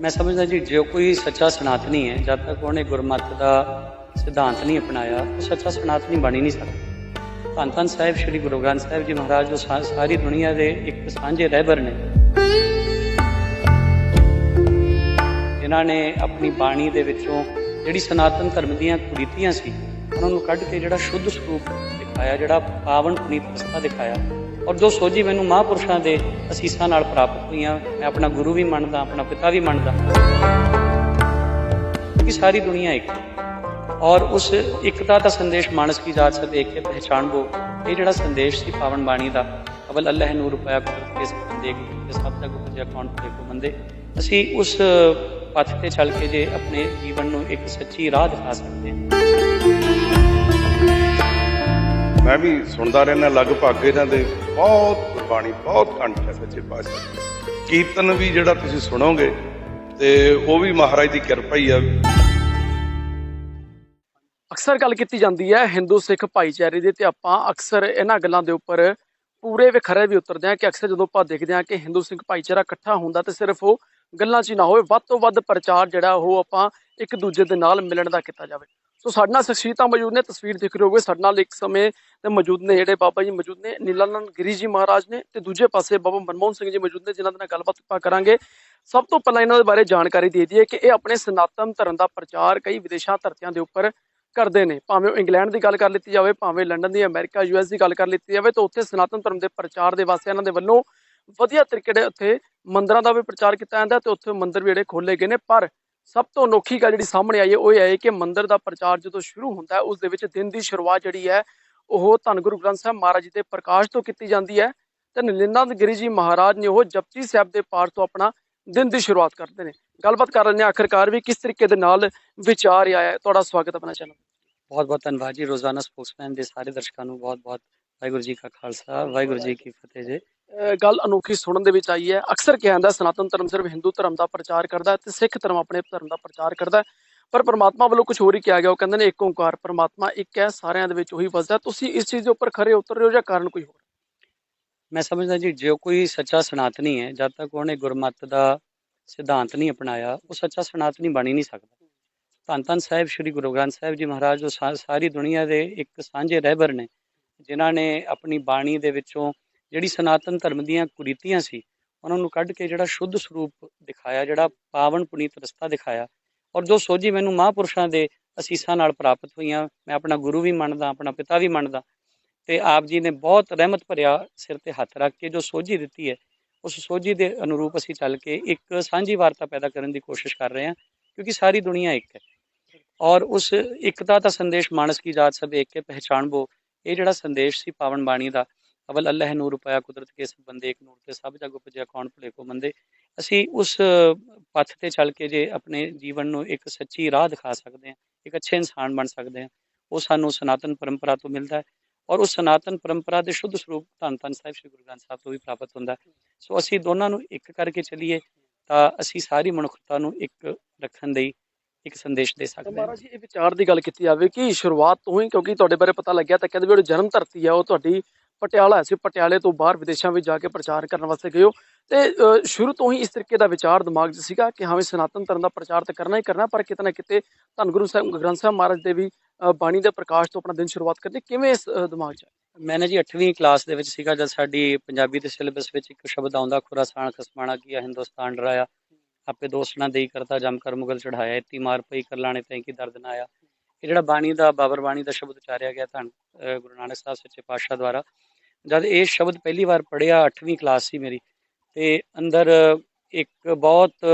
ਮੈਂ ਸਮਝਦਾ ਜੀ, ਜੋ ਕੋਈ ਸੱਚਾ ਸਨਾਤਨੀ ਹੈ, ਜਦ ਤੱਕ ਉਹਨੇ ਗੁਰਮਤਿ ਦਾ ਸਿਧਾਂਤ ਨਹੀਂ ਅਪਣਾਇਆ, ਉਹ ਸੱਚਾ ਸਨਾਤਨੀ ਬਣ ਹੀ ਨਹੀਂ ਸਕਦਾ। ਧੰਨ ਧੰਨ ਸਾਹਿਬ, ਸ੍ਰੀ ਗੁਰੂ ਗ੍ਰੰਥ ਸਾਹਿਬ ਜੀ ਮਹਾਰਾਜ, ਜੋ ਸਾਰੀ ਦੁਨੀਆ ਦੇ ਇੱਕ ਸਾਂਝੇ ਰਹਿਬਰ ਨੇ। ਜਿਨ੍ਹਾਂ ਨੇ ਆਪਣੀ ਬਾਣੀ ਦੇ ਵਿੱਚੋਂ ਜਿਹੜੀ ਸਨਾਤਨ ਧਰਮ ਦੀਆਂ ਕੁਰੀਤੀਆਂ ਸੀ, ਉਹਨਾਂ ਨੂੰ ਕੱਢ ਕੇ ਜਿਹੜਾ ਸ਼ੁੱਧ ਸਰੂਪ ਦਿਖਾਇਆ, ਜਿਹੜਾ ਪਾਵਨ ਪੁਨੀਤ ਰਸਤਾ ਦਿਖਾਇਆ ਔਰ ਜੋ ਸੋਝੀ ਮੈਨੂੰ ਮਹਾਂਪੁਰਸ਼ਾਂ ਦੇ ਅਸੀਸਾਂ ਨਾਲ ਪ੍ਰਾਪਤ ਹੋਈਆਂ, ਮੈਂ ਆਪਣਾ ਗੁਰੂ ਵੀ ਮੰਨਦਾ, ਆਪਣਾ ਪਿਤਾ ਵੀ ਮੰਨਦਾ ਕਿ ਸਾਰੀ ਦੁਨੀਆ ਇੱਕ। ਔਰ ਉਸ ਇਕਤਾ ਦਾ ਸੰਦੇਸ਼ ਮਾਨਸ ਕੀ ਜਾਤ ਸੇ ਦੇਖ ਕੇ ਪਹਿਚਾਨਬੋ ਇਹ ਜਿਹੜਾ ਸੰਦੇਸ਼ ਸੀ ਪਾਵਨ ਬਾਣੀ ਦਾ, ਅਵਲ ਅੱਲਾਹ ਨੂਰ ਪਾਇਆ ਕੁਦਰਤ ਕੇ ਸਭ ਦੇਖ ਸਭ ਤੱਕ ਉਪਜਿਆ ਕੌਣ ਤੇ ਕੋ ਮੰਦੇ ਅਸੀਂ ਉਸ ਪਥ ਤੇ ਚੱਲ ਕੇ ਜੇ ਆਪਣੇ ਜੀਵਨ ਨੂੰ ਇੱਕ ਸੱਚੀ ਰਾਹ ਦਿਖਾ ਸਕਦੇ ਹਾਂ। ਮੈਂ ਵੀ ਸੁਣਦਾ ਰਹਿਣਾ ਲਗਭਗ ਇਹਨਾਂ ਦੇ ਬਹੁਤ ਗੁਰਬਾਣੀ ਬਹੁਤ ਕੰਠ ਹੈ ਸੱਚੇ ਪਾਤਸ਼ਾਹ ਕੀਰਤਨ ਵੀ ਜਿਹੜਾ ਤੁਸੀਂ ਸੁਣੋਗੇ ਤੇ ਉਹ ਵੀ ਮਹਾਰਾਜ ਦੀ ਕਿਰਪਾ ਹੀ ਆ। ਅਕਸਰ ਗੱਲ ਕੀਤੀ ਜਾਂਦੀ ਹੈ ਹਿੰਦੂ ਸਿੱਖ ਭਾਈਚਾਰੇ ਦੀ ਤੇ ਆਪਾਂ ਅਕਸਰ ਇਹਨਾਂ ਗੱਲਾਂ ਦੇ ਉੱਪਰ ਪੂਰੇ ਵਿਖਰੇ ਵੀ ਉਤਰਦੇ ਹਾਂ ਕਿ ਅਕਸਰ ਜਦੋਂ ਆਪਾਂ ਦੇਖਦੇ ਹਾਂ ਕਿ ਹਿੰਦੂ ਸਿੱਖ ਭਾਈਚਾਰਾ ਇਕੱਠਾ ਹੁੰਦਾ ਤੇ ਸਿਰਫ ਉਹ ਗੱਲਾਂ 'ਚ ਹੀ ਨਾ ਹੋਵੇ, ਵੱਧ ਤੋਂ ਵੱਧ ਪ੍ਰਚਾਰ ਜਿਹੜਾ ਉਹ ਆਪਾਂ ਇੱਕ ਦੂਜੇ ਦੇ ਨਾਲ ਮਿਲਣ ਦਾ ਕੀਤਾ ਜਾਵੇ। ਸੋ ਸਾਡੇ ਨਾਲ ਸ਼ਖਸੀਅਤਾਂ ਮੌਜੂਦ ਨੇ, ਤਸਵੀਰ ਦਿਖ ਰਹੀ ਹੋਵੇ ਸਾਡੇ ਨਾਲ ਇੱਕ ਸਮੇਂ ਤੇ ਮੌਜੂਦ ਨੇ ਜਿਹੜੇ ਬਾਬਾ ਜੀ ਮੌਜੂਦ ਨੇ, ਨੀਲਾਨੰਦ ਗਿਰੀ ਜੀ ਮਹਾਰਾਜ ਨੇ ਤੇ ਦੂਜੇ ਪਾਸੇ ਬਾਬਾ ਮਨਮੋਹਨ ਸਿੰਘ ਜੀ ਮੌਜੂਦ ਨੇ, ਜਿਨ੍ਹਾਂ ਦੇ ਨਾਲ ਗੱਲਬਾਤ ਆਪਾਂ ਕਰਾਂਗੇ। ਸਭ ਤੋਂ ਪਹਿਲਾਂ ਇਹਨਾਂ ਦੇ ਬਾਰੇ ਜਾਣਕਾਰੀ ਦੇ ਦਈਏ ਕਿ ਇਹ ਆਪਣੇ ਸਨਾਤਨ ਧਰਮ ਦਾ ਪ੍ਰਚਾਰ ਕਈ ਵਿਦੇਸ਼ਾਂ ਧਰਤੀਆਂ ਦੇ ਉੱਪਰ ਕਰਦੇ ਨੇ। ਭਾਵੇਂ ਉਹ ਇੰਗਲੈਂਡ ਦੀ ਗੱਲ ਕਰ ਲਿੱਤੀ ਜਾਵੇ, ਭਾਵੇਂ ਲੰਡਨ ਦੀ, ਅਮਰੀਕਾ ਯੂਐਸ ਦੀ ਗੱਲ ਕਰ ਲਿੱਤੀ ਜਾਵੇ, ਤਾਂ ਉੱਥੇ ਸਨਾਤਨ ਧਰਮ ਦੇ ਪ੍ਰਚਾਰ ਦੇ ਵਾਸਤੇ ਇਹਨਾਂ ਦੇ ਵੱਲੋਂ ਵਧੀਆ ਤਰੀਕੇ ਦੇ ਉੱਥੇ ਮੰਦਰਾਂ ਦਾ ਵੀ ਪ੍ਰਚਾਰ ਕੀਤਾ ਜਾਂਦਾ ਤੇ ਉੱਥੇ ਮੰਦਰ ਵੀ ਜਿਹੜੇ ਖੋਲੇ ਗਏ ਨੇ, ਪਰ ਸਭ ਤੋਂ ਅਨੋਖੀ ਗੱਲ ਜਿਹੜੀ ਸਾਹਮਣੇ ਆਈ ਹੈ, ਉਹ ਹੈ ਕਿ ਮੰਦਰ ਦਾ ਪ੍ਰਚਾਰ ਜਦੋਂ ਸ਼ੁਰੂ ਹੁੰਦਾ ਹੈ, ਉਸ ਦੇ ਵਿੱਚ ਦਿਨ ਦੀ ਸ਼ੁਰੂਆਤ ਜਿਹੜੀ ਹੈ, ਉਹ ਧੰਨ ਗੁਰੂ ਗ੍ਰੰਥ ਸਾਹਿਬ ਮਹਾਰਾਜ ਜੀ ਦੇ ਪ੍ਰਕਾਸ਼ ਤੋਂ ਕੀਤੀ ਜਾਂਦੀ ਹੈ ਤੇ ਨਿਲਿੰਦਨ ਗਿਰੀ ਜੀ ਮਹਾਰਾਜ ਨੇ ਉਹ ਜਪਜੀ ਸਾਹਿਬ ਦੇ ਪਾਠ ਤੋਂ ਆਪਣਾ ਦਿਨ ਦੀ ਸ਼ੁਰੂਆਤ ਕਰਦੇ ਨੇ। ਗੱਲਬਾਤ ਕਰ ਲੈਂਦੇ ਹਾਂ ਆਖਰਕਾਰ ਵੀ ਕਿਸ ਤਰੀਕੇ ਦੇ ਨਾਲ ਵਿਚਾਰ ਆਇਆ ਹੈ। ਤੁਹਾਡਾ ਸਵਾਗਤ ਆਪਣਾ ਚੈਨਲ ਬਹੁਤ ਬਹੁਤ ਧੰਨਵਾਦ ਜੀ, ਰੋਜ਼ਾਨਾ ਸਪੋਕਸਮੈਨ ਦੇ ਸਾਰੇ ਦਰਸ਼ਕਾਂ ਨੂੰ ਬਹੁਤ ਬਹੁਤ ਵਾਹਿਗੁਰੂ ਜੀ ਕਾ ਖਾਲਸਾ, ਵਾਹਿਗੁਰੂ ਜੀ ਕੀ ਫਤਿਹ ਜੀ। ਗੱਲ ਅਨੋਖੀ ਸੁਣਨ ਦੇ ਵਿੱਚ ਆਈ ਹੈ। ਅਕਸਰ ਕਿਹਾ ਜਾਂਦਾ ਸਨਾਤਨ ਧਰਮ ਸਿਰਫ ਹਿੰਦੂ ਧਰਮ ਦਾ ਪ੍ਰਚਾਰ ਕਰਦਾ ਹੈ ਤੇ ਸਿੱਖ ਧਰਮ ਆਪਣੇ ਧਰਮ ਦਾ ਪ੍ਰਚਾਰ ਕਰਦਾ ਹੈ। ਪਰ ਪਰਮਾਤਮਾ ਵੱਲੋਂ ਕੁਝ ਹੋਰ ਹੀ ਕਿਹਾ ਗਿਆ। ਉਹ ਕਹਿੰਦੇ ਨੇ, ਇੱਕ ਓੰਕਾਰ, ਪਰਮਾਤਮਾ ਇੱਕ ਹੈ, ਸਾਰਿਆਂ ਦੇ ਵਿੱਚ ਉਹੀ ਵਸਦਾ ਤੁਸੀਂ ਇਸ ਚੀਜ਼ ਦੇ ਉੱਪਰ ਖਰੇ ਉਤਰ ਰਹੇ ਹੋ ਜਾਂ ਕਾਰਨ ਕੋਈ ਹੋਰ? ਮੈਂ ਸਮਝਦਾ ਜੀ, ਜੇ ਕੋਈ ਸੱਚਾ ਸਨਾਤਨੀ ਹੈ, ਜਦ ਤੱਕ ਉਹਨੇ ਗੁਰਮਤਿ ਦਾ ਸਿਧਾਂਤ ਨਹੀਂ ਅਪਣਾਇਆ, ਉਹ ਸੱਚਾ ਸਨਾਤਨੀ ਬਣ ਹੀ ਨਹੀਂ ਸਕਦਾ। ਧੰਨ ਧੰਨ ਸਾਹਿਬ, ਸ੍ਰੀ ਗੁਰੂ ਗ੍ਰੰਥ ਸਾਹਿਬ ਜੀ ਮਹਾਰਾਜ ਜੋ ਸਾ- ਸਾਰੀ ਦੁਨੀਆ ਦੇ ਇੱਕ ਸਾਂਝੇ ਰਹਿਬਰ ਨੇ, ਜਿਨ੍ਹਾਂ ਨੇ ਆਪਣੀ ਬਾਣੀ ਦੇ ਵਿੱਚੋਂ ਜਿਹੜੀ ਸਨਾਤਨ ਧਰਮ ਦੀਆਂ ਕੁਰੀਤੀਆਂ ਸੀ, ਉਹਨਾਂ ਨੂੰ ਕੱਢ ਕੇ ਜਿਹੜਾ ਸ਼ੁੱਧ ਸਰੂਪ ਦਿਖਾਇਆ, ਜਿਹੜਾ ਪਾਵਨ ਪੁਨੀਤ ਰਸਤਾ ਦਿਖਾਇਆ। ਔਰ ਜੋ ਸੋਝੀ ਮੈਨੂੰ ਮਹਾਂਪੁਰਸ਼ਾਂ ਦੇ ਅਸੀਸਾਂ ਨਾਲ ਪ੍ਰਾਪਤ ਹੋਈਆਂ, ਮੈਂ ਆਪਣਾ ਗੁਰੂ ਵੀ ਮੰਨਦਾ, ਆਪਣਾ ਪਿਤਾ ਵੀ ਮੰਨਦਾ, ਤੇ ਆਪ ਜੀ ਨੇ ਬਹੁਤ ਰਹਿਮਤ ਭਰਿਆ ਸਿਰ ਤੇ ਹੱਥ ਰੱਖ ਕੇ ਜੋ ਸੋਝੀ ਦਿੱਤੀ ਹੈ, ਉਸ ਸੋਝੀ ਦੇ ਅਨੁਰੂਪ ਅਸੀਂ ਚੱਲ ਕੇ ਇੱਕ ਸਾਂਝੀ ਵਾਰਤਾ ਪੈਦਾ ਕਰਨ ਦੀ ਕੋਸ਼ਿਸ਼ ਕਰ ਰਹੇ ਹਾਂ, ਕਿਉਂਕਿ ਸਾਰੀ ਦੁਨੀਆ ਇੱਕ ਹੈ। ਔਰ ਉਸ ਇਕਤਾ ਦਾ ਸੰਦੇਸ਼ ਮਾਨਸ ਕੀ ਜਾਤ ਸਭ ਇੱਕ ਕੇ ਪਹਿਚਾਨਬੋ ਇਹ ਜਿਹੜਾ ਸੰਦੇਸ਼ ਸੀ ਪਾਵਨ ਬਾਣੀ ਦਾ ਅਵਲ ਅੱਲਾਹ ਨੂਰ ਪਾਇਆ ਕੁਦਰਤ ਕੇ ਸਭ ਬੰਦੇ ਇੱਕ ਨੂਰ ਤੇ ਸਭ ਜਗ ਉਪਜਿਆ ਕੌਣ ਭਲੇ ਕੋ ਮੰਦੇ? ਅਸੀਂ ਉਸ ਪਥ ਤੇ ਚੱਲ ਕੇ ਜੇ ਆਪਣੇ ਜੀਵਨ ਨੂੰ ਇੱਕ ਸੱਚੀ ਰਾਹ ਦਿਖਾ ਸਕਦੇ ਹਾਂ ਇੱਕ ਅੱਛੇ ਇਨਸਾਨ ਬਣ ਸਕਦੇ ਹਾਂ ਉਹ ਸਾਨੂੰ ਸਨਾਤਨ ਪਰੰਪਰਾ ਤੋਂ ਮਿਲਦਾ ਹੈ ਔਰ ਉਸ ਸਨਾਤਨ ਪਰੰਪਰਾ ਦੇ ਸ਼ੁੱਧ ਸਰੂਪ ਧੰਨ ਧੰਨ ਸਾਹਿਬ ਸ੍ਰੀ ਗੁਰੂ ਗ੍ਰੰਥ ਸਾਹਿਬ ਤੋਂ ਵੀ ਪ੍ਰਾਪਤ ਹੁੰਦਾ ਸੋ ਅਸੀਂ ਦੋਨਾਂ ਨੂੰ ਇੱਕ ਕਰਕੇ ਚੱਲੀਏ ਤਾਂ ਅਸੀਂ ਸਾਰੀ ਮਨੁੱਖਤਾ ਨੂੰ ਇੱਕ ਰੱਖਣ ਲਈ ਇੱਕ ਸੰਦੇਸ਼ ਦੇ ਸਕਦੇ ਹਾਂ। ਮਹਾਰਾਜ ਜੀ ਇਹ ਵਿਚਾਰ ਦੀ ਗੱਲ ਕੀਤੀ ਜਾਵੇ ਕਿ ਸ਼ੁਰੂਆਤ ਤੋਂ ਹੀ ਕਿਉਂਕਿ ਤੁਹਾਡੇ ਬਾਰੇ ਪਤਾ ਲੱਗਿਆ ਤਾਂ ਕਹਿੰਦੇ ਵੀ ਉਹ ਜਨਮ ਧਰਤੀ ਹੈ ਉਹ ਤੁਹਾਡੀ ਪਟਿਆਲਾ ਸੀ ਪਟਿਆਲੇ ਤੋਂ ਬਾਹਰ ਵਿਦੇਸ਼ਾਂ ਵਿੱਚ ਜਾ ਕੇ ਪ੍ਰਚਾਰ ਕਰਨ ਵਾਸਤੇ ਗਏ ਹੋ। ਤੇ ਸ਼ੁਰੂ ਤੋਂ ਹੀ ਇਸ ਤਰੀਕੇ ਦਾ ਵਿਚਾਰ ਦਿਮਾਗ 'ਚ ਸੀਗਾ ਕਿ ਹਾਂ ਵੀ ਸਨਾਤਨ ਧਰਮ ਦਾ ਪ੍ਰਚਾਰ ਤਾਂ ਕਰਨਾ ਹੀ ਕਰਨਾ ਪਰ ਕਿਤੇ ਨਾ ਕਿਤੇ ਧੰਨ ਗੁਰੂ ਸਾਹਿਬ, ਗ੍ਰੰਥ ਸਾਹਿਬ ਮਹਾਰਾਜ ਦੇ ਵੀ ਬਾਣੀ ਦੇ ਪ੍ਰਕਾਸ਼ ਤੋਂ ਆਪਣਾ ਦਿਨ ਸ਼ੁਰੂਆਤ ਕਰਦੇ। ਕਿਵੇਂ ਇਸ ਦਿਮਾਗ 'ਚ ਆਇਆ? ਮੈਂ ਨਾ ਜੀ 8ਵੀਂ ਕਲਾਸ ਦੇ ਵਿੱਚ ਸੀਗਾ ਜਦ ਸਾਡੀ ਪੰਜਾਬੀ ਦੇ ਸਿਲੇਬਸ ਵਿੱਚ ਇੱਕ ਸ਼ਬਦ ਆਉਂਦਾ, ਖੁਰਾਸਾਨ, ਖਸਮਾਣਾ ਕੀਆ ਹਿੰਦੁਸਤਾਨ ਡਰਾਇਆ। ਆਪੇ ਦੋਸਣਾ ਦੇਈ ਕਰਤਾ, ਜਮ ਕਰ ਮੁਗਲ ਚੜਾਇਆ ਇਤੀ ਮਾਰ ਪਈ ਕਰਲਾਣੇ ਤੈਂ ਕੀ ਦਰਦ ਨਾ ਆਇਆ। ਇਹ ਜਿਹੜਾ ਬਾਣੀ ਦਾ, ਬਾਬਰ ਬਾਣੀ ਦਾ ਸ਼ਬਦ ਉਚਾਰਿਆ ਗਿਆ ਧੰਨ ਗੁਰੂ ਨਾਨਕ ਸਾਹਿਬ ਸੱਚੇ ਪਾਤਸ਼ਾਹ ਦੁਆਰਾ। ਜਦ ਇਹ ਸ਼ਬਦ ਪਹਿਲੀ ਵਾਰ ਪੜਿਆ 8ਵੀਂ ਕਲਾਸ ਸੀ ਮੇਰੀ, ਤੇ ਅੰਦਰ ਇੱਕ ਬਹੁਤ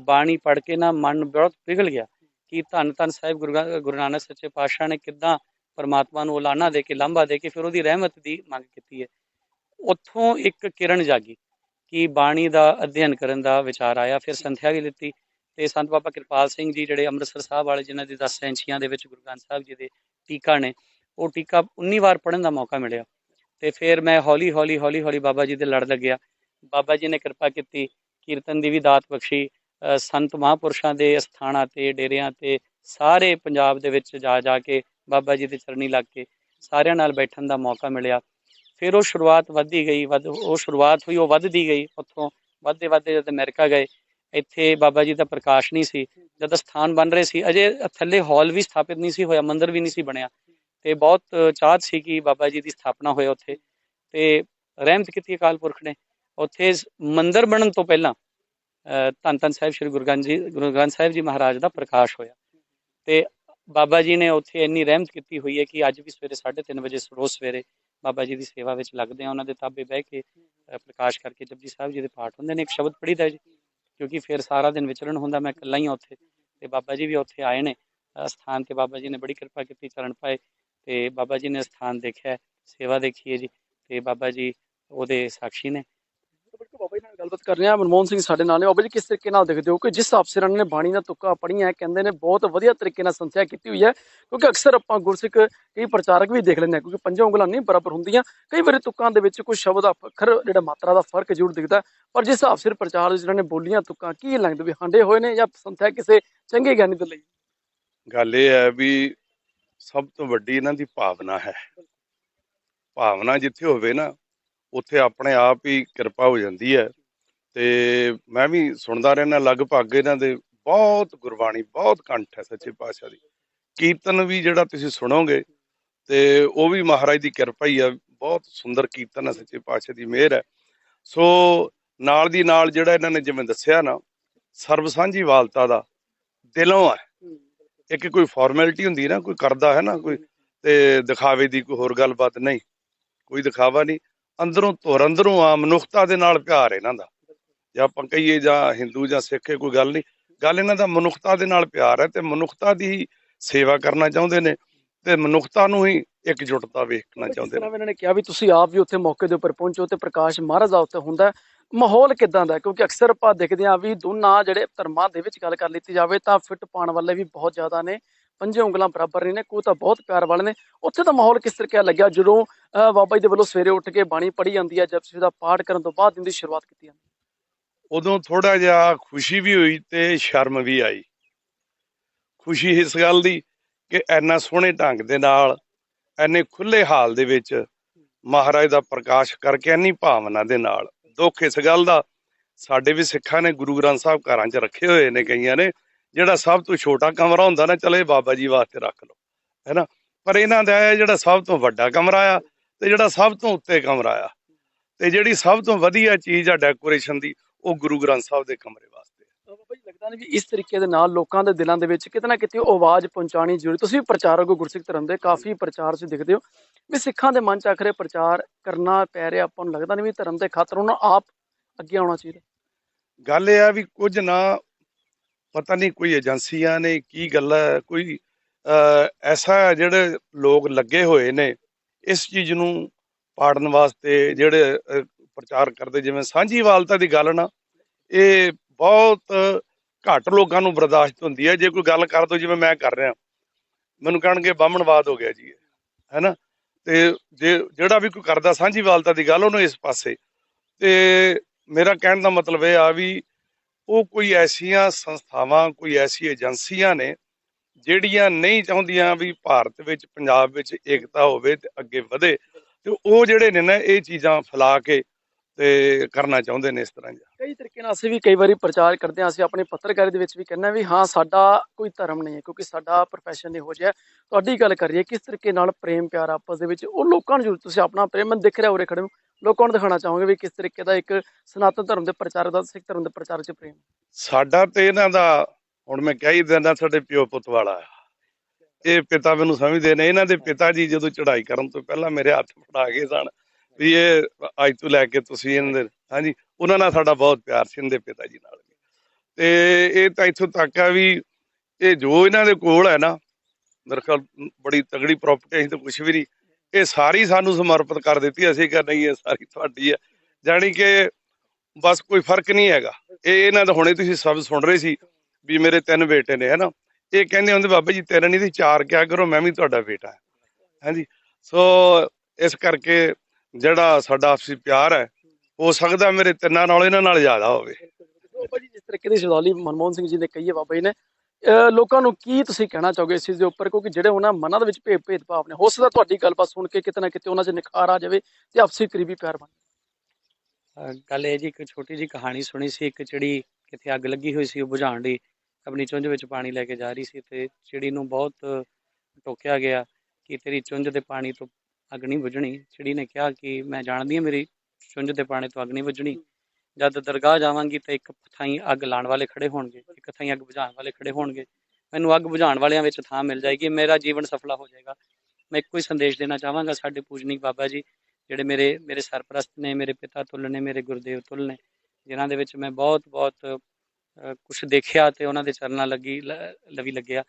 ਬਾਣੀ ਪੜ ਕੇ ਨਾ ਮਨ ਬਹੁਤ ਪਿਘਲ ਗਿਆ ਕਿ ਧੰਨ ਧੰਨ ਸਾਹਿਬ ਗੁਰੂ ਗੁਰੂ ਨਾਨਕ ਸੱਚੇ ਪਾਤਸ਼ਾਹ ਨੇ ਕਿੱਦਾਂ ਪਰਮਾਤਮਾ ਨੂੰ ਉਲਾਨਾ ਦੇ ਕੇ, ਲਾਂਭਾ ਦੇ ਕੇ ਫਿਰ ਉਹਦੀ ਰਹਿਮਤ ਦੀ ਮੰਗ ਕੀਤੀ ਹੈ। ਉੱਥੋਂ ਇੱਕ ਕਿਰਨ ਜਾਗੀ ਕਿ ਬਾਣੀ ਦਾ ਅਧਿਐਨ ਕਰਨ ਦਾ ਵਿਚਾਰ ਆਇਆ, ਫਿਰ ਸੰਥਿਆ ਵੀ ਲਿੱਤੀ ਤੇ ਸੰਤ ਬਾਬਾ ਕਿਰਪਾਲ ਸਿੰਘ ਜੀ ਜਿਹੜੇ ਅੰਮ੍ਰਿਤਸਰ ਸਾਹਿਬ ਵਾਲੇ, ਜਿਨ੍ਹਾਂ ਦੀ 10 ਸੈਂਚੀਆਂ ਦੇ ਵਿੱਚ ਗੁਰੂ ਗ੍ਰੰਥ ਸਾਹਿਬ ਜੀ ਦੇ ਟੀਕਾ ਨੇ, ਉਹ ਟੀਕਾ 19 ਵਾਰ ਪੜ੍ਹਨ ਦਾ ਮੌਕਾ ਮਿਲਿਆ। ਤੇ ਫਿਰ ਮੈਂ ਹੌਲੀ ਹੌਲੀ ਹੌਲੀ ਹੌਲੀ ਬਾਬਾ ਜੀ ਦੇ ਲੜ ਲੱਗਿਆ। ਬਾਬਾ ਜੀ ਨੇ ਕਿਰਪਾ ਕੀਤੀ ਕੀਰਤਨ ਦੀ ਵੀ ਦਾਤ ਬਖਸ਼ੀ ਅ, ਸੰਤ ਮਹਾਂਪੁਰਸ਼ਾਂ ਦੇ ਅਸਥਾਨਾਂ ਤੇ ਡੇਰਿਆਂ ਤੇ ਸਾਰੇ ਪੰਜਾਬ ਦੇ ਵਿੱਚ ਜਾ ਜਾ ਕੇ ਬਾਬਾ ਜੀ ਦੇ ਚਰਨੀ ਲੱਗ ਕੇ ਸਾਰਿਆਂ ਨਾਲ ਬੈਠਣ ਦਾ ਮੌਕਾ ਮਿਲਿਆ। ਫਿਰ ਉਹ ਸ਼ੁਰੂਆਤ ਵੱਧਦੀ ਗਈ ਵੱਧ ਉਹ ਸ਼ੁਰੂਆਤ ਹੋਈ ਉਹ ਵੱਧਦੀ ਗਈ। ਉੱਥੋਂ ਵੱਧਦੇ ਵੱਧਦੇ ਜਦ ਅਮਰੀਕਾ ਗਏ ਇੱਥੇ ਬਾਬਾ ਜੀ ਦਾ ਪ੍ਰਕਾਸ਼ ਨਹੀਂ ਸੀ। ਜਦ ਸਥਾਨ ਬਣ ਰਹੇ ਸੀ ਅਜੇ ਥੱਲੇ ਹਾਲ ਵੀ ਸਥਾਪਿਤ ਨਹੀਂ ਸੀ ਹੋਇਆ ਮੰਦਿਰ ਵੀ ਨਹੀਂ ਸੀ ਬਣਿਆ। ਤੇ ਬਹੁਤ ਚਾਹਤ ਸੀ ਕਿ ਬਾਬਾ ਜੀ ਦੀ ਸਥਾਪਨਾ ਹੋਏ ਉੱਥੇ। ਤੇ ਰਹਿਮਤ ਕੀਤੀ ਅਕਾਲ ਪੁਰਖ ਨੇ। ਉੱਥੇ ਸ- ਮੰਦਿਰ ਬਣਨ ਤੋਂ ਪਹਿਲਾਂ ਧੰਨ ਧੰਨ ਸਾਹਿਬ ਸ੍ਰੀ ਗੁਰੂ ਗ੍ਰੰਥ ਜੀ, ਗੁਰੂ ਗ੍ਰੰਥ ਸਾਹਿਬ ਜੀ ਮਹਾਰਾਜ ਦਾ ਪ੍ਰਕਾਸ਼ ਹੋਇਆ। ਤੇ ਬਾਬਾ ਜੀ ਨੇ ਉੱਥੇ ਇੰਨੀ ਰਹਿਮਤ ਕੀਤੀ ਹੋਈ ਹੈ ਕਿ ਅੱਜ ਵੀ ਸਵੇਰੇ 3:30 ਵਜੇ ਰੋਜ਼ ਸਵੇਰੇ ਬਾਬਾ ਜੀ ਦੀ ਸੇਵਾ ਵਿੱਚ ਲੱਗਦੇ ਆ। ਉਹਨਾਂ ਦੇ ਤਾਬੇ ਬਹਿ ਕੇ ਪ੍ਰਕਾਸ਼ ਕਰਕੇ ਜਪਜੀ ਸਾਹਿਬ ਜੀ ਦੇ ਪਾਠ ਹੁੰਦੇ ਨੇ। ਇੱਕ ਸ਼ਬਦ ਪੜ੍ਹੀਦਾ ਜੀ, ਕਿਉਂਕਿ ਫਿਰ ਸਾਰਾ ਦਿਨ ਵਿਚਰਨ ਹੁੰਦਾ। ਮੈਂ ਇਕੱਲਾ ਹੀ ਹਾਂ ਉੱਥੇ। ਤੇ ਬਾਬਾ ਜੀ ਵੀ ਉੱਥੇ ਆਏ ਨੇ। ਅਹ ਸਥਾਨ ਤੇ ਬਾਬਾ ਜੀ ਨੇ ਬੜੀ ਕਿਰਪਾ ਕੀਤੀ, ਚਰਨ ਪਾਏ। ਤੇ ਬਾਬਾ ਜੀ ਨੇ ਸਥਾਨ ਦੇਖਿਆ ਸੇਵਾ ਦੇਖੀ ਹੈ ਜੀ ਤੇ ਬਾਬਾ ਜੀ ਉਹਦੇ ਸਾਖੀ ਨੇ। ਬਿਲਕੁਲ ਬਾਬਾ ਜੀ ਨਾਲ ਗੱਲਬਾਤ ਕਰ ਰਹੇ ਹਾਂ ਮਨਮੋਹਨ ਸਿੰਘ ਸਾਡੇ ਨਾਲ ਨੇ। ਬਾਬਾ ਜੀ ਕਿਸ ਤਰੀਕੇ ਨਾਲ ਦੇਖਦੇ ਹੋ ਕਿ ਜਿਸ ਅਫਸਰਾਂ ਨੇ ਬਾਣੀ ਦਾ ਤੁੱਕਾ ਪੜ੍ਹੀਆਂ ਹੈ, ਕਹਿੰਦੇ ਨੇ ਬਹੁਤ ਵਧੀਆ ਤਰੀਕੇ ਨਾਲ ਸੰਥਿਆ ਕੀਤੀ ਹੋਈ ਹੈ ਕਿਉਂਕਿ ਅਕਸਰ ਆਪਾਂ ਗੁਰਸਿੱਖ ਕਈ ਪ੍ਰਚਾਰਕ ਵੀ ਦੇਖ ਲੈਂਦੇ ਹਾਂ ਕਿਉਂਕਿ ਪੰਜਾਂ ਉਂਗਲਾਂ ਨਹੀਂ ਬਰਾਬਰ ਹੁੰਦੀਆਂ। ਕਈ ਵਾਰੀ ਤੁੱਕਾਂ ਦੇ ਵਿੱਚ ਕੁਝ ਸ਼ਬਦ ਅੱਖਰ ਜਿਹੜਾ ਮਾਤਰਾ ਦਾ ਫ਼ਰਕ ਜ਼ਰੂਰ ਦਿਖਦਾ। ਪਰ ਜਿਸ ਹਿਸਾਬ ਸਿਰ ਪ੍ਰਚਾਰ ਜਿਹਨਾਂ ਨੇ ਬੋਲੀਆਂ ਤੁੱਕਾਂ ਕੀ ਲੱਗਦਾ ਵੀ ਹੰਡੇ ਹੋਏ ਨੇ ਜਾਂ ਸੰਥਿਆ ਕਿਸੇ ਚੰਗੇ ਗਿਆਨੀ ਦੇ ਲਈ? ਗੱਲ ਇਹ ਹੈ ਵੀ ਸਭ ਤੋਂ ਵੱਡੀ ਇਹਨਾਂ ਦੀ ਭਾਵਨਾ ਹੈ। ਭਾਵਨਾ ਜਿੱਥੇ ਹੋਵੇ ਨਾ, ਉੱਥੇ ਆਪਣੇ ਆਪ ਹੀ ਕਿਰਪਾ ਹੋ ਜਾਂਦੀ ਹੈ। ਤੇ ਮੈਂ ਵੀ ਸੁਣਦਾ ਰਹਿਣਾ ਲਗਭਗ ਇਹਨਾਂ ਦੇ ਬਹੁਤ ਗੁਰਬਾਣੀ, ਬਹੁਤ ਕੰਠ ਹੈ ਸੱਚੇ ਪਾਤਸ਼ਾਹ ਦੀ। ਕੀਰਤਨ ਵੀ ਜਿਹੜਾ ਤੁਸੀਂ ਸੁਣੋਗੇ, ਤੇ ਉਹ ਵੀ ਮਹਾਰਾਜ ਦੀ ਕਿਰਪਾ ਹੀ ਆ। ਬਹੁਤ ਸੁੰਦਰ ਕੀਰਤਨ ਹੈ ਸੱਚੇ ਪਾਤਸ਼ਾਹ ਦੀ ਮਿਹਰ ਹੈ। ਸੋ ਨਾਲ ਦੀ ਨਾਲ ਜਿਹੜਾ ਇਹਨਾਂ ਨੇ ਜਿਵੇਂ ਦੱਸਿਆ ਨਾ ਸਰਬ ਸਾਂਝੀ ਵਾਲਤਾ ਦਾ ਦਿਲੋਂ ਹੈ। ਇੱਕ ਕੋਈ ਫਾਰਮੈਲਿਟੀ ਹੁੰਦੀ ਨਾ ਕੋਈ ਕਰਦਾ ਹੈ ਨਾ ਕੋਈ ਤੇ ਦਿਖਾਵੇ ਦੀ ਕੋਈ ਹੋਰ ਗੱਲਬਾਤ ਨਹੀਂ ਕੋਈ ਦਿਖਾਵਾ ਨਹੀਂ। ਅੰਦਰੋਂ ਧੁਰ ਅੰਦਰੋਂ ਆ ਮਨੁੱਖਤਾ ਦੇ ਨਾਲ ਪਿਆਰ ਇਹਨਾਂ ਦਾ। ਜਾਂ ਆਪਾਂ ਕਹੀਏ ਜਾਂ ਹਿੰਦੂ ਜਾਂ ਸਿੱਖ ਹੈ ਕੋਈ ਗੱਲ ਨਹੀਂ। ਗੱਲ ਇਹਨਾਂ ਦਾ ਮਨੁੱਖਤਾ ਦੇ ਨਾਲ ਪਿਆਰ ਹੈ ਤੇ ਮਨੁੱਖਤਾ ਦੀ ਹੀ ਸੇਵਾ ਕਰਨਾ ਚਾਹੁੰਦੇ ਨੇ ਤੇ ਮਨੁੱਖਤਾ ਨੂੰ ਹੀ ਇਕਜੁੱਟਤਾ ਵੇਖਣਾ ਚਾਹੁੰਦੇ ਨੇ। ਇਹਨਾਂ ਨੇ ਕਿਹਾ ਵੀ ਤੁਸੀਂ ਆਪ ਵੀ ਉੱਥੇ ਮੌਕੇ ਦੇ ਉੱਪਰ ਪਹੁੰਚੋ ਤੇ ਪ੍ਰਕਾਸ਼ ਮਹਾਰਾਜ ਦਾ ਉੱਤੇ ਹੁੰਦਾ। ਮਾਹੌਲ ਕਿਦਾਂ ਦਾ ਕਿਉਂਕਿ ਅਕਸਰ ਆਪਾਂ ਦੇਖਦੇ ਹਾਂ ਵੀ ਦੋਨਾਂ ਜਿਹੜੇ ਧਰਮਾਂ ਦੇ ਵਿੱਚ ਗੱਲ ਕਰ ਲਈ ਜਾਵੇ ਤਾਂ ਫਿੱਟ ਪਾਉਣ ਵਾਲੇ ਵੀ ਬਹੁਤ ਜ਼ਿਆਦਾ ਨੇ। ਪੰਜੇ ਉਂਗਲਾਂ ਬਰਾਬਰ ਨੇ ਕੋਈ ਤਾਂ ਬਹੁਤ ਪਿਆਰ ਵਾਲੇ ਨੇ। ਉੱਥੇ ਦਾ ਮਾਹੌਲ ਕਿਸ ਤਰੀਕੇ ਲੱਗਿਆ? ਜਦੋਂ ਬਾਬਾ ਜੀ ਦੇ ਵੱਲੋਂ ਸਵੇਰੇ ਉੱਠ ਕੇ ਬਾਣੀ ਪੜ੍ਹੀ ਜਾਂਦੀ ਹੈ, ਜਪਜੀ ਦਾ ਪਾਠ ਕਰਨ ਤੋਂ ਬਾਅਦ ਦਿਨ ਦੀ ਸ਼ੁਰੂਆਤ ਕੀਤੀ ਜਾਂਦੀ ਉਦੋਂ ਥੋੜਾ ਜਿਹਾ ਖੁਸ਼ੀ ਵੀ ਹੋਈ ਤੇ ਸ਼ਰਮ ਵੀ ਆਈ। ਖੁਸ਼ੀ ਇਸ ਗੱਲ ਦੀ ਕਿ ਐਨਾ ਸੋਹਣੇ ਢੰਗ ਦੇ ਨਾਲ ਐਨੇ ਖੁੱਲੇ ਹਾਲ ਦੇ ਵਿੱਚ ਮਹਾਰਾਜ ਦਾ ਪ੍ਰਕਾਸ਼ ਕਰਕੇ ਐਨੀ ਭਾਵਨਾ ਦੇ ਨਾਲ ਦੁੱਖ ਇਸ ਗੱਲ ਦਾ। ਸਾਡੇ ਵੀ ਸਿੱਖਾਂ ਨੇ ਗੁਰੂ ਗ੍ਰੰਥ ਸਾਹਿਬ ਘਰਾਂ 'ਚ ਰੱਖੇ ਹੋਏ ਨੇ ਕਈਆਂ ਨੇ, ਜਿਹੜਾ ਸਭ ਤੋਂ ਛੋਟਾ ਕਮਰਾ ਹੁੰਦਾ ਨਾ, ਚਲੇ ਬਾਬਾ ਜੀ ਵਾਸਤੇ ਰੱਖ ਲਓ ਹੈਨਾ ਪਰ ਇਹਨਾਂ ਦਾ ਇਹ ਜਿਹੜਾ ਸਭ ਤੋਂ ਵੱਡਾ ਕਮਰਾ ਆ ਤੇ ਜਿਹੜਾ ਸਭ ਤੋਂ ਉੱਤੇ ਕਮਰਾ ਆ, ਤੇ ਜਿਹੜੀ ਸਭ ਤੋਂ ਵਧੀਆ ਚੀਜ਼ ਆ ਡੈਕੋਰੇਸ਼ਨ ਦੀ, ਉਹ ਗੁਰੂ ਗ੍ਰੰਥ ਸਾਹਿਬ ਦੇ ਕਮਰੇ ਲੱਗਦਾ ਨਹੀਂ ਵੀ ਇਸ ਤਰੀਕੇ ਦੇ ਨਾਲ ਲੋਕਾਂ ਦੇ ਦਿਲਾਂ ਦੇ ਵਿੱਚ ਕਿਤੇ ਨਾ ਕਿਤੇ ਉਹ ਆਵਾਜ਼ ਪਹੁੰਚਾਣੀ ਜ਼ਰੂਰੀ। ਤੁਸੀਂ ਵੀ ਪ੍ਰਚਾਰਕ ਹੋ ਗੁਰਸਿੱਖ ਧਰਮ ਦੇ ਕਾਫੀ ਪ੍ਰਚਾਰ ਤੁਸੀਂ ਦਿਖਦੇ ਹੋ ਵੀ ਸਿੱਖਾਂ ਦੇ ਮਨ ਚ ਆਖਰੇ ਪ੍ਰਚਾਰ ਕਰਨਾ ਪੈ ਰਿਹਾ, ਆਪਾਂ ਨੂੰ ਲੱਗਦਾ ਨਹੀਂ ਵੀ ਧਰਮ ਦੇ ਖਾਤਰ ਉਹਨਾਂ ਆਪ ਅੱਗੇ ਆਉਣਾ ਚਾਹੀਦਾ। ਗੱਲ ਇਹ ਆ ਵੀ ਕੁਝ ਨਾ ਪਤਾ ਨਹੀਂ ਕੋਈ ਏਜੰਸੀਆਂ ਨੇ ਕੀ ਗੱਲ ਕੋਈ ਐਸਾ ਜਿਹੜੇ ਲੋਕ ਲੱਗੇ ਹੋਏ ਨੇ ਇਸ ਚੀਜ਼ ਨੂੰ ਪਾੜਨ ਵਾਸਤੇ ਜਿਹੜੇ ਪ੍ਰਚਾਰ ਕਰਦੇ, ਜਿਵੇਂ ਸਾਂਝੀਵਾਲਤਾ ਦੀ ਗੱਲ ਨਾ, ਇਹ ਬਹੁਤ ਘੱਟ ਲੋਕਾਂ ਨੂੰ ਬਰਦਾਸ਼ਤ ਹੁੰਦੀ ਹੈ। ਜੇ ਕੋਈ ਗੱਲ ਕਰ ਦੋ ਜਿਵੇਂ ਮੈਂ ਕਰ ਰਿਹਾ। ਮੈਨੂੰ ਕਹਿਣਗੇ ਬਾਹਮਣਵਾਦ ਹੋ ਗਿਆ ਜੀ ਇਹ, ਹੈਨਾ? ਤੇ ਜੇ ਜਿਹੜਾ ਵੀ ਕੋਈ ਕਰਦਾ ਸਾਂਝੀਵਾਲਤਾ ਦੀ ਗੱਲ ਉਹਨੂੰ ਇਸ ਪਾਸੇ। ਤੇ ਮੇਰਾ ਕਹਿਣ ਦਾ ਮਤਲਬ ਇਹ ਆ ਵੀ ਉਹ ਕੋਈ ਐਸੀਆਂ ਸੰਸਥਾਵਾਂ ਕੋਈ ਐਸੀ ਏਜੰਸੀਆਂ ਨੇ ਜਿਹੜੀਆਂ ਨਹੀਂ ਚਾਹੁੰਦੀਆਂ ਵੀ ਭਾਰਤ ਵਿੱਚ ਪੰਜਾਬ ਵਿੱਚ ਏਕਤਾ ਹੋਵੇ ਤੇ ਅੱਗੇ ਵਧੇ। ਤੇ ਉਹ ਜਿਹੜੇ ਨੇ ਨਾ ਇਹ ਚੀਜ਼ਾਂ ਫੈਲਾ ਕੇ ਤੇ ਕਰਨਾ ਚਾਹੁੰਦੇ ਨੇ ਇਸ ਤਰ੍ਹਾਂ ਜਿਹਾ ਕਈ ਤਰੀਕੇ ਨਾਲ ਅਸੀਂ ਵੀ ਕਈ ਵਾਰੀ ਪ੍ਰਚਾਰ ਕਰਦੇ ਹਾਂ ਅਸੀਂ ਆਪਣੀ ਪੱਤਰਕਾਰੀ ਦੇ ਵਿੱਚ ਵੀ ਕਹਿੰਦੇ ਹਾਂ ਵੀ ਹਾਂ ਸਾਡਾ ਕੋਈ ਧਰਮ ਨਹੀਂ ਹੈ ਕਿਉਂਕਿ ਸਾਡਾ profession ਇਹੋ ਜਿਹਾ। ਤੁਹਾਡੀ ਗੱਲ ਕਰੀਏ ਕਿਸ ਤਰੀਕੇ ਨਾਲ ਪ੍ਰੇਮ ਪਿਆਰ ਆਪਸ ਦੇ ਵਿੱਚ ਉਹ ਲੋਕਾਂ ਨੂੰ ਤੁਸੀਂ ਆਪਣਾ ਪ੍ਰੇਮ ਮੈਂ ਦਿਖ ਰਿਹਾ ਉਰੇ ਖੜੇ ਨੂੰ ਲੋਕਾਂ ਨੂੰ ਦਿਖਾਉਣਾ ਚਾਹੋਗੇ ਵੀ ਕਿਸ ਤਰੀਕੇ ਦਾ ਇੱਕ ਸਨਾਤਨ ਧਰਮ ਦੇ ਪ੍ਰਚਾਰਕ ਦਾ ਸਿੱਖ ਧਰਮ ਦੇ ਪ੍ਰਚਾਰ 'ਚ ਪ੍ਰੇਮ ਸਾਡਾ ਤੇ ਇਹਨਾਂ ਦਾ ਹੁਣ ਮੈਂ ਕਹਿ ਹੀ ਦਿੰਦਾ ਸਾਡੇ ਪਿਓ ਪੁੱਤ ਵਾਲਾ। ਇਹ ਪਿਤਾ ਮੈਨੂੰ ਸਮਝਦੇ ਨੇ ਇਹਨਾਂ ਦੇ ਪਿਤਾ ਜੀ ਜਦੋਂ ਚੜ੍ਹਾਈ ਕਰਨ ਤੋਂ ਪਹਿਲਾਂ ਮੇਰੇ ਹੱਥ ਫੜਾ ਗਏ ਸਨ ਵੀ ਇਹ ਅੱਜ ਤੋਂ ਲੈ ਕੇ ਤੁਸੀਂ ਇਹਨਾਂ ਦੇ ਹਾਂਜੀ, ਉਹਨਾਂ ਨਾਲ ਸਾਡਾ ਬਹੁਤ ਪਿਆਰ ਸੀ ਇਹਨਾਂ ਦੇ ਪਿਤਾ ਜੀ ਨਾਲ ਤੇ ਇਹ ਤਾਂ ਇੱਥੋਂ ਤੱਕ ਆ ਵੀ ਇਹ ਜੋ ਇਹਨਾਂ ਦੇ ਕੋਲ ਹੈ ਨਾ, ਮੇਰੇ ਖਿਆਲ ਬੜੀ ਤਗੜੀ ਪ੍ਰਾਪਰਟੀ ਹੈ ਤਾਂ ਕੁਝ ਵੀ ਨਹੀਂ। ਇਹ ਸਾਰੀ ਸਾਨੂੰ ਸਮਰਪਿਤ ਕਰ ਦਿੱਤੀ, ਅਸੀਂ ਕਿਹਾ ਨਹੀਂ, ਇਹ ਸਾਰੀ ਤੁਹਾਡੀ ਹੈ ਜਾਣੀ ਕਿ ਬਸ ਕੋਈ ਫ਼ਰਕ ਨਹੀਂ ਹੈਗਾ। ਇਹ ਇਹਨਾਂ ਦਾ ਹੁਣੇ ਤੁਸੀਂ ਸਭ ਸੁਣ ਰਹੇ ਸੀ ਵੀ ਮੇਰੇ ਤਿੰਨ ਬੇਟੇ ਨੇ, ਹੈਨਾ। ਇਹ ਕਹਿੰਦੇ ਹੁੰਦੇ, ਬਾਬਾ ਜੀ, ਤਿੰਨ ਨਹੀਂ ਤੇ ਚਾਰ ਕਿਆ ਕਰੋ, ਮੈਂ ਵੀ ਤੁਹਾਡਾ ਬੇਟਾ ਹਾਂ। ਹਾਂਜੀ। ਸੋ ਇਸ ਕਰਕੇ ਜਿਹੜਾ ਸਾਡਾ ਆਪਸੀ ਪਿਆਰ ਹੈ ਹੋ ਸਕਦਾ ਮੇਰੇ ਤਿੰਨਾਂ ਨਾਲ ਇਹਨਾਂ ਨਾਲ ਜ਼ਿਆਦਾ ਹੋਵੇ। ਬਾਬਾ ਜੀ ਜਿਸ ਤਰੀਕੇ ਦੀ ਸ਼ਬਦਾਵਲੀ ਮਨਮੋਹਨ ਸਿੰਘ ਜੀ ਨੇ ਕਹੀ ਹੈ ਬਾਬਾ ਜੀ ਨੇ ਲੋਕਾਂ ਨੂੰ ਕੀ ਤੁਸੀਂ ਕਹਿਣਾ ਚਾਹੋਗੇ ਇਸ ਚੀਜ਼ ਦੇ ਉੱਪਰ? ਕਿਉਂਕਿ ਜਿਹੜੇ ਉਹਨਾਂ ਮਨਾਂ ਦੇ ਵਿੱਚ ਭੇਦ ਭੇਦ ਭਾਵ ਨੇ ਹੋ ਸਕਦਾ ਤੁਹਾਡੀ ਗੱਲਬਾਤ ਸੁਣ ਕੇ ਕਿਤੇ ਨਾ ਕਿਤੇ ਉਹਨਾਂ 'ਚ ਨਿਖਾਰ ਆ ਜਾਵੇ ਤੇ ਆਪਸੀ ਕਰੀਬੀ ਪਿਆਰ ਬਣ ਗੱਲ ਇਹ ਜੀ ਇੱਕ ਛੋਟੀ ਜੀ ਕਹਾਣੀ ਸੁਣੀ ਸੀ ਇੱਕ ਜਿਹੜੀ ਕਿੱਥੇ ਅੱਗ ਲੱਗੀ ਹੋਈ ਸੀ ਉਹ ਬੁਝਾਉਣ ਲਈ ਆਪਣੀ ਚੁੰਝ ਵਿੱਚ ਪਾਣੀ ਲੈ ਕੇ ਜਾ ਰਹੀ ਸੀ ਤੇ ਚਿੜੀ ਨੂੰ ਬਹੁਤ ਟੋਕਿਆ ਗਿਆ ਕਿ ਤੇਰੀ ਚੁੰਝ ਦੇ ਪਾਣੀ ਤੋਂ ਅੱਗ ਨਹੀਂ ਬੁਝਣੀ। ਚਿੜੀ ਨੇ ਕਿਹਾ ਕਿ ਮੈਂ ਜਾਣਦੀ ਹਾਂ ਮੇਰੀ ਚੁੰਝ ਦੇ ਪਾਣੀ ਤੋਂ ਅੱਗ ਨਹੀਂ ਬੁਝਣੀ। ਜਦ ਦਰਗਾਹ ਜਾਵਾਂਗੀ ਤਾਂ ਇੱਕ ਥਾਈਂ ਅੱਗ ਲਾਉਣ ਵਾਲੇ ਖੜੇ ਹੋਣਗੇ। ਇੱਕ ਥਾਈਂ ਅੱਗ ਬੁਝਾਉਣ ਵਾਲੇ ਖੜੇ ਹੋਣਗੇ। ਮੈਨੂੰ ਅੱਗ ਬੁਝਾਉਣ ਵਾਲਿਆਂ ਵਿੱਚ ਥਾਂ ਮਿਲ ਜਾਏਗੀ। ਮੇਰਾ ਜੀਵਨ ਸਫਲਾ ਹੋ ਜਾਏਗਾ। ਮੈਂ ਇੱਕੋ ਹੀ ਸੰਦੇਸ਼ ਦੇਣਾ ਚਾਹਾਂਗਾ ਸਾਡੇ ਪੂਜਨੀਕ ਬਾਬਾ ਜੀ, ਜਿਹੜੇ ਮੇਰੇ ਮੇਰੇ ਸਰਪ੍ਰਸਤ ਨੇ, ਮੇਰੇ ਪਿਤਾ ਤੁਲ ਨੇ, ਮੇਰੇ ਗੁਰਦੇਵ ਤੁਲ ਨੇ, ਜਿਨ੍ਹਾਂ ਦੇ ਵਿੱਚ ਮੈਂ ਬਹੁਤ ਬਹੁਤ ਕੁਝ ਦੇਖਿਆ ਤੇ ਉਹਨਾਂ ਦੇ ਚਰਨਾਂ ਲੱਗੀ ਲਵੀ ਲੱਗਿਆ।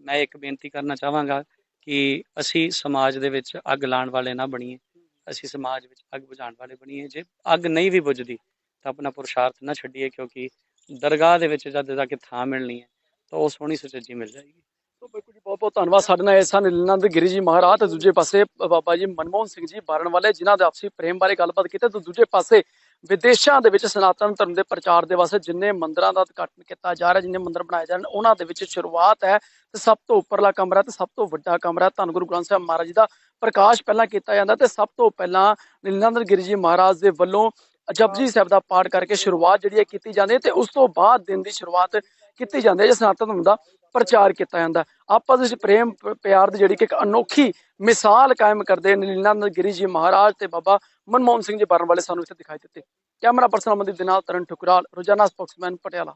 ਮੈਂ ਇੱਕ ਬੇਨਤੀ ਕਰਨਾ ਚਾਹਾਂਗਾ ਕਿ ਅਸੀਂ ਸਮਾਜ ਦੇ ਵਿੱਚ ਅੱਗ ਲਾਉਣ ਵਾਲੇ ਨਾ ਬਣੀਏ, ਅਸੀਂ ਸਮਾਜ ਵਿੱਚ ਅੱਗ ਬੁਝਾਉਣ ਵਾਲੇ ਬਣੀਏ। ਜੇ ਅੱਗ ਨਹੀਂ ਵੀ ਬੁਝਦੀ, ਤਾਂ ਆਪਣਾ ਪੁਰਸ਼ਾਰਥ ਨਾ ਛੱਡੀਏ, ਕਿਉਂਕਿ ਦਰਗਾਹ ਦੇ ਵਿੱਚ ਜਦ ਜਾ ਕੇ ਥਾਂ ਮਿਲਣੀ ਹੈ, ਤਾਂ ਉਹ ਸੋਹਣੀ ਸੁਚੱਜੀ ਮਿਲ ਜਾਏਗੀ। ਸੋ ਬਿਲਕੁਲ ਜੀ ਬਹੁਤ ਬਹੁਤ ਧੰਨਵਾਦ ਸਾਡੇ ਨਾਲ ਇਸ ਸਨ ਗਿਰੀ ਜੀ ਮਹਾਰਾਜ ਤੇ ਦੂਜੇ ਪਾਸੇ ਬਾਬਾ ਜੀ ਮਨਮੋਹਨ ਸਿੰਘ ਜੀ ਬਾਰਨ ਵਾਲੇ, ਜਿਨ੍ਹਾਂ ਦੇ ਆਪਸੀ ਪ੍ਰੇਮ ਬਾਰੇ ਗੱਲਬਾਤ ਕੀਤੀ, ਤੇ ਦੂਜੇ ਪਾਸੇ ਵਿਦੇਸ਼ਾਂ ਦੇ ਵਿੱਚ ਸਨਾਤਨ ਧਰਮ ਦੇ ਪ੍ਰਚਾਰ ਦੇ ਵਾਸਤੇ ਜਿੰਨੇ ਮੰਦਰਾਂ ਦਾ ਉਦਘਾਟਨ ਕੀਤਾ ਜਾ ਰਿਹਾ, ਜਿੰਨੇ ਮੰਦਰ ਬਣਾਏ ਜਾ ਰਹੇ ਉਹਨਾਂ ਦੇ ਵਿੱਚ ਸ਼ੁਰੂਆਤ ਹੈ ਤੇ ਸਭ ਤੋਂ ਉੱਪਰਲਾ ਕਮਰਾ ਤੇ ਸਭ ਤੋਂ ਵੱਡਾ ਕਮਰਾ ਧੰਨ ਗੁਰੂ ਗ੍ਰੰਥ ਸਾਹਿਬ ਮਹਾਰਾਜ ਜੀ ਦਾ ਪ੍ਰਕਾਸ਼ ਪਹਿਲਾਂ ਕੀਤਾ ਜਾਂਦਾ ਤੇ ਸਭ ਤੋਂ ਪਹਿਲਾਂ ਨੀਲਾਨੰਦ ਗਿਰੀ ਜੀ ਮਹਾਰਾਜ ਦੇ ਵੱਲੋਂ ਜਪਜੀ ਸਾਹਿਬ ਦਾ ਪਾਠ ਕਰਕੇ ਸ਼ੁਰੂਆਤ ਜਿਹੜੀ ਹੈ ਕੀਤੀ ਜਾਂਦੀ ਹੈ ਤੇ ਉਸ ਤੋਂ ਬਾਅਦ ਦਿਨ ਦੀ ਸ਼ੁਰੂਆਤ ਕੀਤੀ ਜਾਂਦੀ ਹੈ, ਜੇ ਸਨਾਤਨ ਧਰਮ ਦਾ ਪ੍ਰਚਾਰ ਕੀਤਾ ਜਾਂਦਾ। ਆਪਸ ਵਿੱਚ ਪ੍ਰੇਮ, ਪਿਆਰ ਦੀ ਜਿਹੜੀ ਕਿ ਇੱਕ ਅਨੋਖੀ ਮਿਸਾਲ ਕਾਇਮ ਕਰਦੇ ਨੀਲਾਨੰਦ ਗਿਰੀ ਜੀ ਮਹਾਰਾਜ ਤੇ ਬਾਬਾ ਮਨਮੋਹਨ ਸਿੰਘ ਜੀ ਬਾਰਨ ਵਾਲੇ ਸਾਨੂੰ ਇੱਥੇ ਦਿਖਾਈ ਦਿੱਤੇ। ਕੈਮਰਾ ਪਰਸਨ ਅਮਨਦੀਪ ਦੇ ਨਾਲ ਤਰਨ ਠੁਕਰਾਲ, ਰੋਜ਼ਾਨਾ ਸਪੋਕਸਮੈਨ ਪਟਿਆਲਾ।